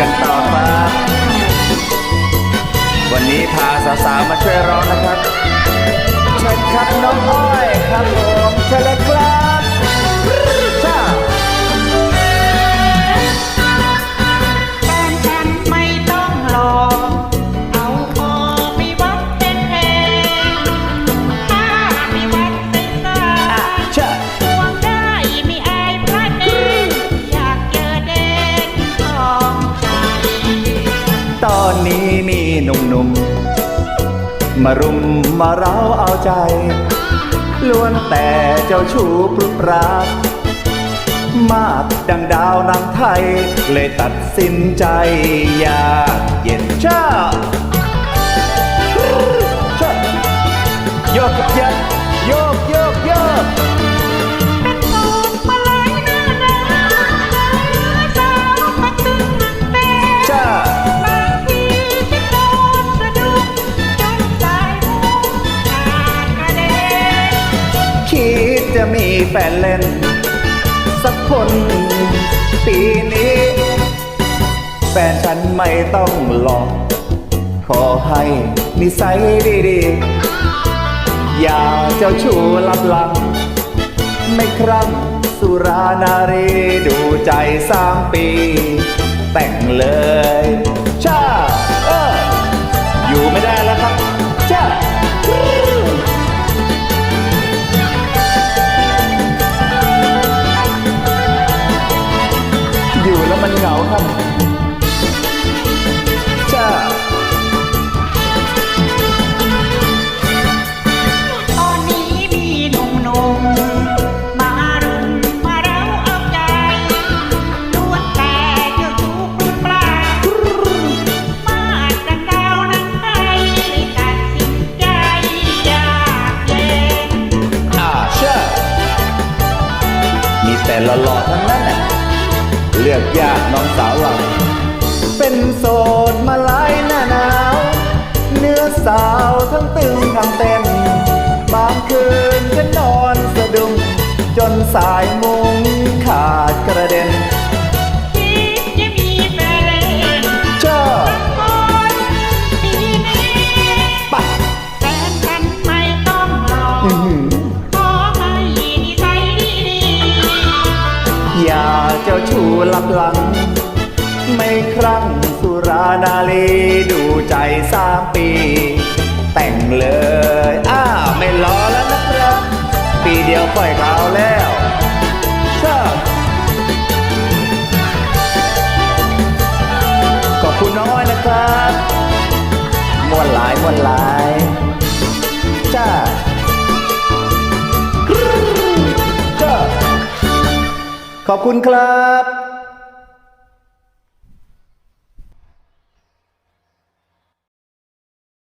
กันต่อครับวันนี้พาสาวๆมาช่วยร้องนะครับ นนี้มีหนุ่มๆ มารุมมาเร้าเอาใจ ล้วนแต่เจ้าชู้ปรุปรากมากดังดาวนางไทย เลยตัดสินใจอยากเย็นชาชาโยกยันโยกย จะมีแฟนเล่น สักคนปีนี้ แฟนฉันไม่ต้องหลอก ขอให้นิสัยดีๆ อย่าเจ้าชู้ลับหลัง ไม่ครั้งสุรานารีดูใจสามปี แต่งเลย มันเหงาครับจ้าตอนนี้มีหนุ่มๆมารุมมาเร้าเอาใจล้วนแต่เจ้าชู้ปลุกปลามาดังดาวนังไทยเลยตัดสินใจอยากเย็นอ่าเชื่อมีแต่หล่อๆทั้งนั้นน่ะ เลือกยากน้องสาวเราเป็นโสดมาหลายหน้าหนาว เนื้อสาวทั้งตึงทั้งเต้น บางคืนฉันนอนสะดุ้งจนสายมุง เจ้าชู้ลับหลัง ไม่ครั้งสุรานาลีดูใจสามปี แต่งเลย อ้าไม่รอแล้วนะครับ ปีเดียวปล่อยเขาแล้วชอบขอบคุณน้องอ้อยนะครับมวนหลายมวนหลายจ้า ขอบคุณครับ